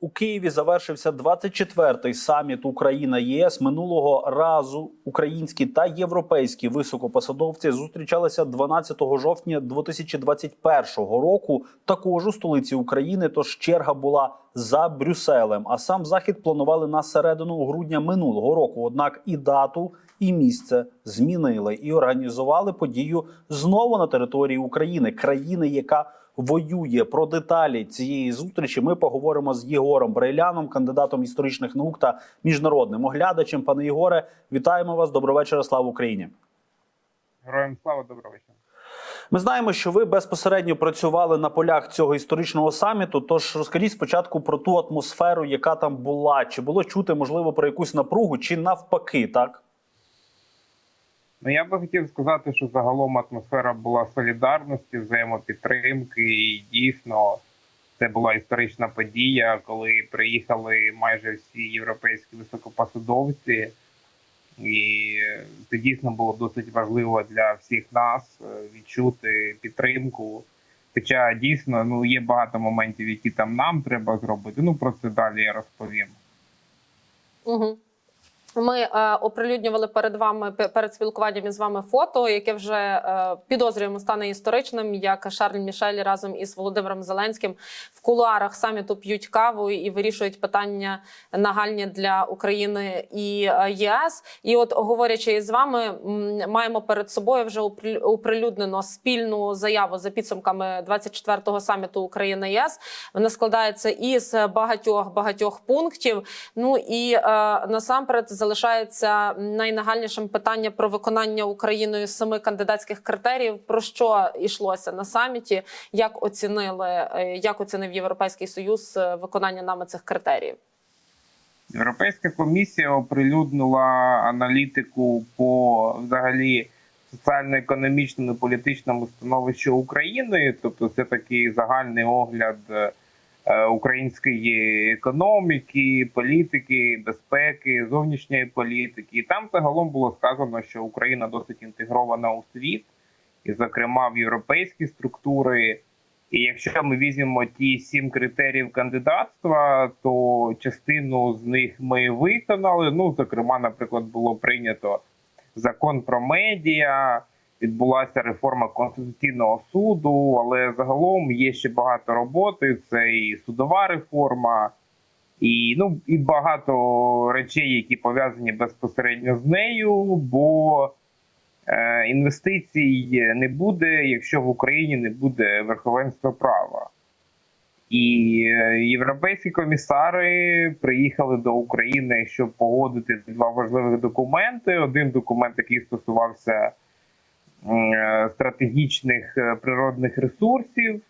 У Києві завершився 24-й саміт Україна ЄС. Минулого разу українські та європейські високопосадовці зустрічалися 12 жовтня 2021 року. Також у столиці України. Тож черга була за Брюсселем. А сам захід планували на середину грудня минулого року. Однак і дату, і місце змінили і організували подію знову на території України, країни, яка воює про деталі цієї зустрічі. Ми поговоримо з Єгором Брейляном, кандидатом історичних наук та міжнародним оглядачем. Пане Єгоре, вітаємо вас. Доброго вечора. Слава Україні. Героям слава доброго вечора. Ми знаємо, що ви безпосередньо працювали на полях цього історичного саміту. Тож розкажіть спочатку про ту атмосферу, яка там була. Чи було чути можливо про якусь напругу, чи навпаки, так? Ну я би хотів сказати, що загалом атмосфера була солідарності, взаємопідтримки, і дійсно це була історична подія, коли приїхали майже всі європейські високопосадовці, і це дійсно було досить важливо для всіх нас е, відчути підтримку. Хоча дійсно ну є багато моментів, які там нам треба зробити. Ну про це далі я розповім. Угу. Ми е, оприлюднювали перед вами перед спілкуванням із вами фото, яке вже е, підозрюємо стане історичним. Як Шарль Мішель разом із Володимиром Зеленським в кулуарах саміту п'ють каву і вирішують питання нагальні для України і е, ЄС. І от говорячи із вами, маємо перед собою вже оприлю- оприлюднено спільну заяву за підсумками 24-го саміту Україна ЄС. Вона складається із багатьох багатьох пунктів. Ну і е, насамперед залишається найнагальнішим питання про виконання Україною семи кандидатських критеріїв. Про що йшлося на саміті? Як оцінили, е, як оцінив Європейський Союз е, виконання нами цих критеріїв? Європейська комісія оприлюднила аналітику по взагалі соціально-економічному політичному становищу України. Тобто, це такий загальний огляд е, української економіки, політики, безпеки, зовнішньої політики. І там загалом було сказано, що Україна досить інтегрована у світ, і, зокрема, в європейські структури. І якщо ми візьмемо ті сім критеріїв кандидатства, то частину з них ми виконали. Ну, зокрема, наприклад, було прийнято закон про медіа, відбулася реформа конституційного суду, але загалом є ще багато роботи. Це і судова реформа, і ну і багато речей, які пов'язані безпосередньо з нею. бо Е, інвестицій не буде, якщо в Україні не буде верховенства права. І е, європейські комісари приїхали до України, щоб погодити два важливих документи. Один документ, який стосувався стратегічних е, природних ресурсів,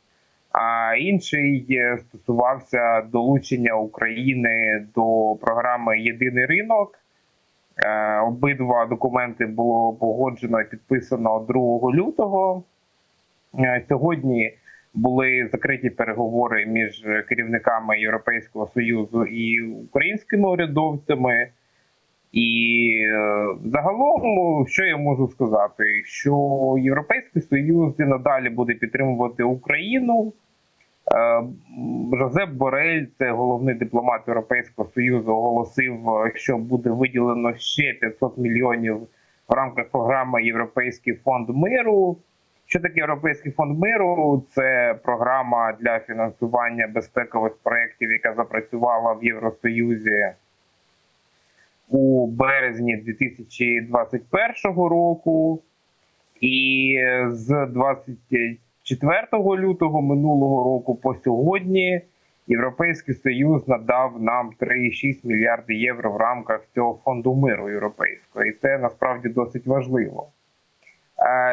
а інший е, стосувався долучення України до програми Єдиний ринок. Е, Обидва документи було погоджено і підписано 2 лютого. Е, Сьогодні були закриті переговори між керівниками Європейського союзу і українськими урядовцями. І е, загалом, що я можу сказати, що Європейський Союз і надалі буде підтримувати Україну. Е, Жозеп Борель, це головний дипломат Європейського союзу, оголосив, е, що буде виділено ще 500 мільйонів в рамках програми Європейський фонд миру. Що таке Європейський фонд миру? Це програма для фінансування безпекових проєктів, яка запрацювала в Євросоюзі у березні 2021 року. І з 24 лютого минулого року по сьогодні Європейський Союз надав нам 3,6 мільярди євро в рамках цього фонду миру європейського, і це насправді досить важливо.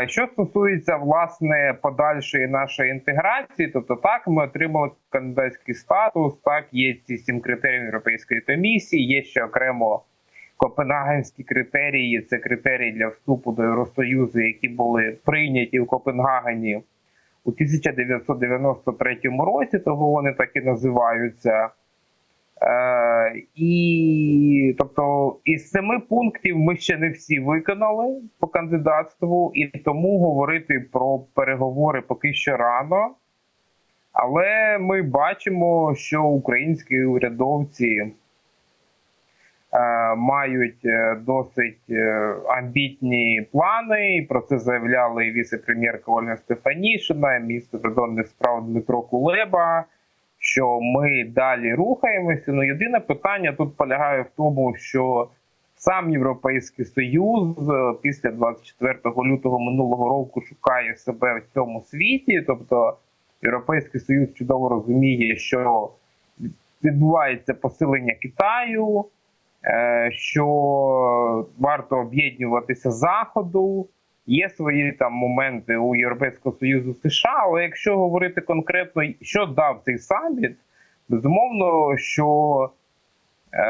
Е, Що стосується власне подальшої нашої інтеграції, тобто так ми отримали кандидатський статус, так є ці сім критеріїв Європейської комісії, є ще окремо Копенгагенські критерії це критерії для вступу до Євросоюзу, які були прийняті в Копенгагені у 1993 році, того вони так і називаються. Е, і тобто із семи пунктів ми ще не всі виконали по кандидатству, і тому говорити про переговори поки що рано. Але ми бачимо, що українські урядовці мають е, досить е, амбітні плани. І про це заявляли і віце-прем'єрка Ольга Стефанішина, міністр закордонних справ Дмитро Кулеба. Що ми далі рухаємося. Ну єдине питання тут полягає в тому, що сам Європейський Союз е, після 24 лютого минулого року шукає себе в цьому світі. Тобто Європейський Союз чудово розуміє, що відбувається посилення Китаю, що варто об'єднуватися заходу. Є свої там моменти у Європейського Союзу США, але якщо говорити конкретно, що дав цей саміт, безумовно, що е,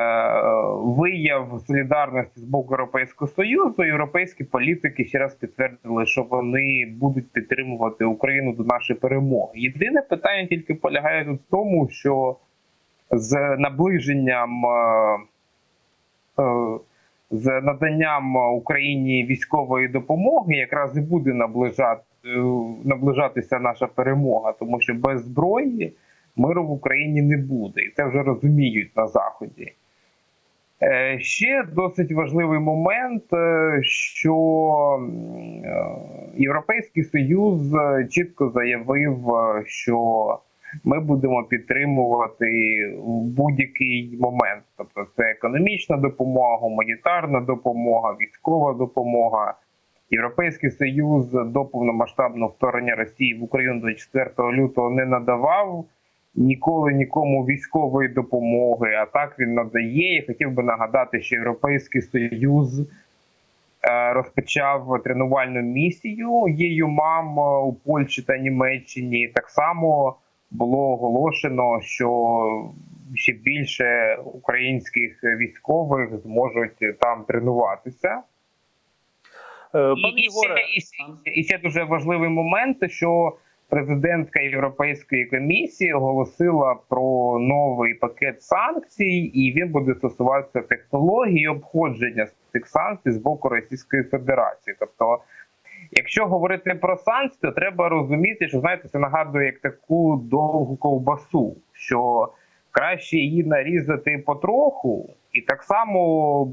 вияв солідарності з боку Європейського Союзу, європейські політики ще раз підтвердили, що вони будуть підтримувати Україну до нашої перемоги. Єдине питання тільки полягає в тому, що з наближенням. е, е, з наданням Україні військової допомоги якраз і буде наближати, е, наближатися наша перемога, тому що без зброї миру в Україні не буде, і це вже розуміють на заході. Е, Ще досить важливий момент, е, що е, Європейський Союз е, чітко заявив, е, що ми будемо підтримувати в будь-який момент. Тобто, це економічна допомога, гуманітарна допомога, військова допомога. Європейський Союз до повномасштабного вторгнення Росії в Україну 24 лютого не надавав ніколи нікому військової допомоги. А так він надає. Я хотів би нагадати, що Європейський Союз е, розпочав тренувальну місію ЄЮМАМ у Польщі та Німеччині. Так само було оголошено, що ще більше українських військових зможуть там тренуватися. Е, Пане І, і, Ігоре, і, ще- і ще дуже важливий момент, що президентка Європейської комісії оголосила про новий пакет санкцій, і він буде стосуватися технології обходження цих санкцій з боку Російської Федерації. Тобто, якщо говорити про санкції, то треба розуміти, що знаєте, це нагадує як таку довгу ковбасу, що краще її нарізати потроху, і так само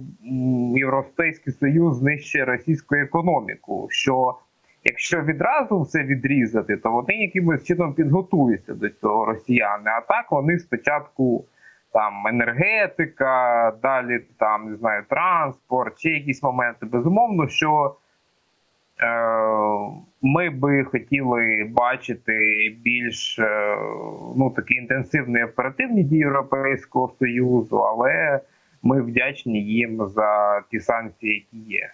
Європейський Союз знищує російську економіку. Що якщо відразу все відрізати, то вони якимось чином підготуються до цього росіяни. А так вони спочатку там енергетика, далі там не знаю, транспорт, чи якісь моменти. Безумовно, що ми би хотіли бачити більш е, ну такі інтенсивні оперативні дії Європейського союзу, але ми вдячні їм за ті санкції, які є.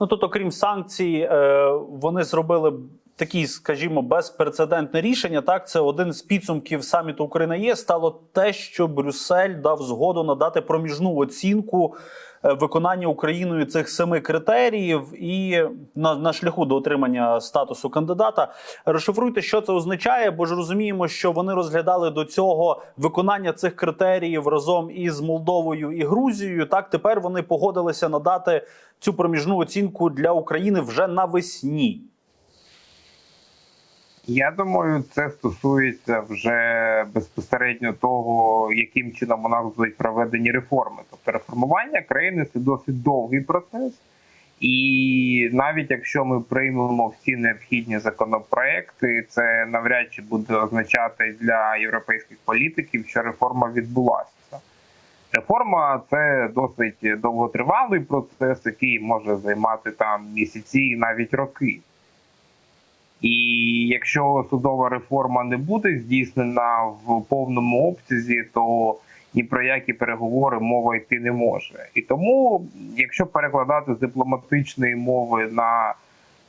Ну тобто, крім санкцій, е, вони зробили такі, скажімо, безпрецедентне рішення. Так, це один з підсумків саміту Україна ЄС стало те, що Брюссель дав згоду надати проміжну оцінку е, виконання Україною цих семи критеріїв і на, на шляху до отримання статусу кандидата. Розшифруйте, що це означає, бо ж розуміємо, що вони розглядали до цього виконання цих критеріїв разом із Молдовою і Грузією. Так тепер вони погодилися надати цю проміжну оцінку для України вже навесні. Я думаю, це стосується вже безпосередньо того, яким чином у нас будуть проведені реформи. Тобто реформування країни це досить довгий процес, і навіть якщо ми приймемо всі необхідні законопроекти, це навряд чи буде означати для європейських політиків, що реформа відбулася. Реформа це досить довготривалий процес, який може займати там місяці і навіть роки. І якщо судова реформа не буде здійснена в повному обсязі, то ні про які переговори мова йти не може. І тому, якщо перекладати з дипломатичної мови на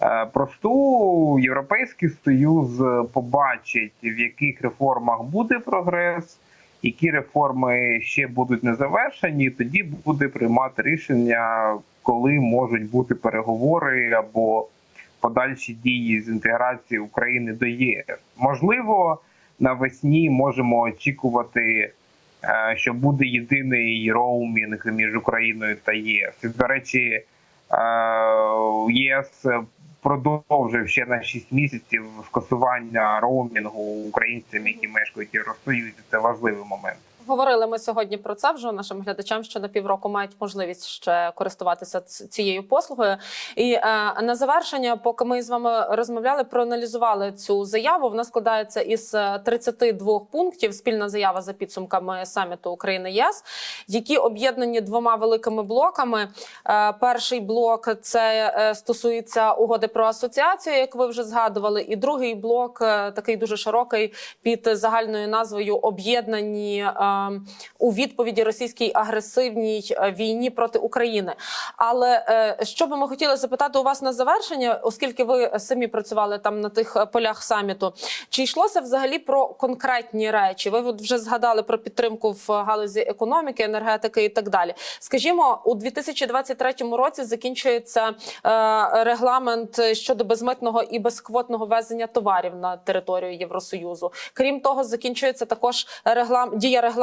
е, просту, Європейський Союз побачить, в яких реформах буде прогрес, які реформи ще будуть не завершені, тоді буде приймати рішення, коли можуть бути переговори або подальші дії з інтеграції України до ЄС. Можливо, навесні можемо очікувати, е, що буде єдиний роумінг між Україною та ЄС. І, до речі, е, ЄС продовжив ще на 6 місяців скасування роумінгу українцям, які мешкають в Євросоюзі. Це важливий момент. Говорили ми сьогодні про це вже нашим глядачам, що на півроку мають можливість ще користуватися цією послугою. І е, на завершення, поки ми з вами розмовляли, проаналізували цю заяву. Вона складається із е, 32 пунктів. Спільна заява за підсумками саміту України ЄС, які об'єднані двома великими блоками. Е, перший блок це е, стосується угоди про асоціацію, як ви вже згадували, і другий блок е, такий дуже широкий під загальною назвою Об'єднані е, у відповіді російській агресивній е, війні проти України. Але е, що би ми хотіли запитати у вас на завершення, оскільки ви самі працювали там на тих е, полях саміту, чи йшлося взагалі про конкретні речі? Ви от вже згадали про підтримку в галузі економіки, енергетики і так далі. Скажімо, у 2023 році закінчується регламент щодо безмитного і безквотного везення товарів на територію Євросоюзу. Крім того, закінчується також реглам... дія регламенту,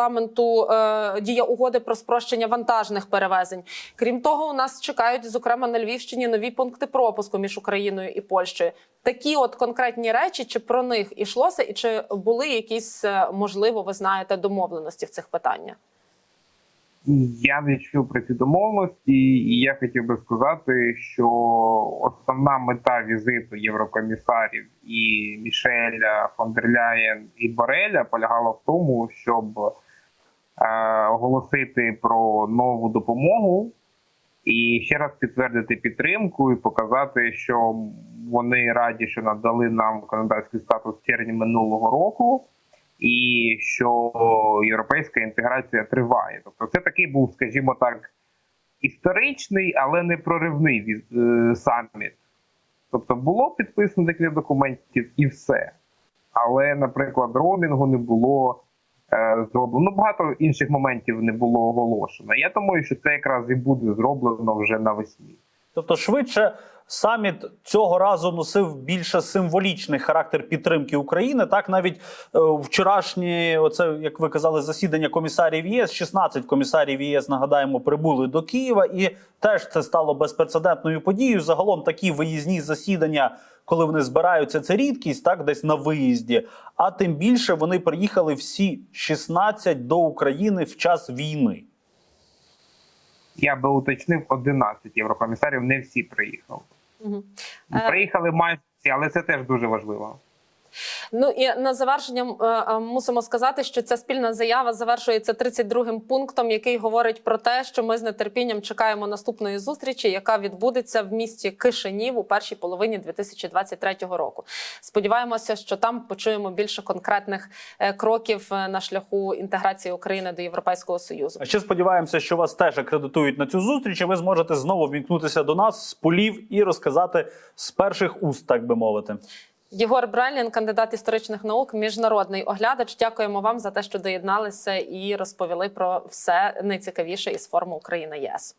е, дія угоди про спрощення вантажних перевезень. Крім того, у нас чекають, зокрема на Львівщині, нові пункти пропуску між Україною і Польщею. Такі от конкретні речі, чи про них ішлося, і чи були якісь е, можливо, ви знаєте, домовленості в цих питаннях? Я не чув про ці домовленості, і я хотів би сказати, що основна мета візиту єврокомісарів і Мішеля фон дер Ляєн і Бореля полягала в тому, щоб оголосити про нову допомогу і ще раз підтвердити підтримку і показати, що вони раді, що надали нам кандидатський статус в червні минулого року і що європейська інтеграція триває. Тобто, це такий був, скажімо так, історичний, але не проривний е, саміт. Тобто було підписано декілька документів і все. Але, наприклад, роумінгу не було е, зроблено. Ну, багато інших моментів не було оголошено. Я думаю, що це якраз і буде зроблено вже навесні. Тобто, швидше саміт цього разу носив більше символічний характер підтримки України. Так, навіть е, вчорашнє, оце як ви казали, засідання комісарів ЄС, 16 комісарів ЄС, нагадаємо, прибули до Києва, і теж це стало безпрецедентною подією. Загалом такі виїзні засідання, коли вони збираються, це рідкість, так десь на виїзді. А тим більше вони приїхали всі 16 до України в час війни. Я би уточнив 11 єврокомісарів, не всі приїхали. Угу. Приїхали майже всі, але це теж дуже важливо. Ну і на завершення е, е, мусимо сказати, що ця спільна заява завершується 32-м пунктом, який говорить про те, що ми з нетерпінням чекаємо наступної зустрічі, яка відбудеться в місті Кишинів у першій половині 2023 року. Сподіваємося, що там почуємо більше конкретних е, кроків на шляху інтеграції України до Європейського союзу. А ще сподіваємося, що вас теж акредитують на цю зустріч. і Ви зможете знову вмікнутися до нас з полів і розказати з перших уст, так би мовити. Єгор Брайлін, кандидат історичних наук, міжнародний оглядач. Дякуємо вам за те, що доєдналися і розповіли про все найцікавіше із форму Україна ЄС.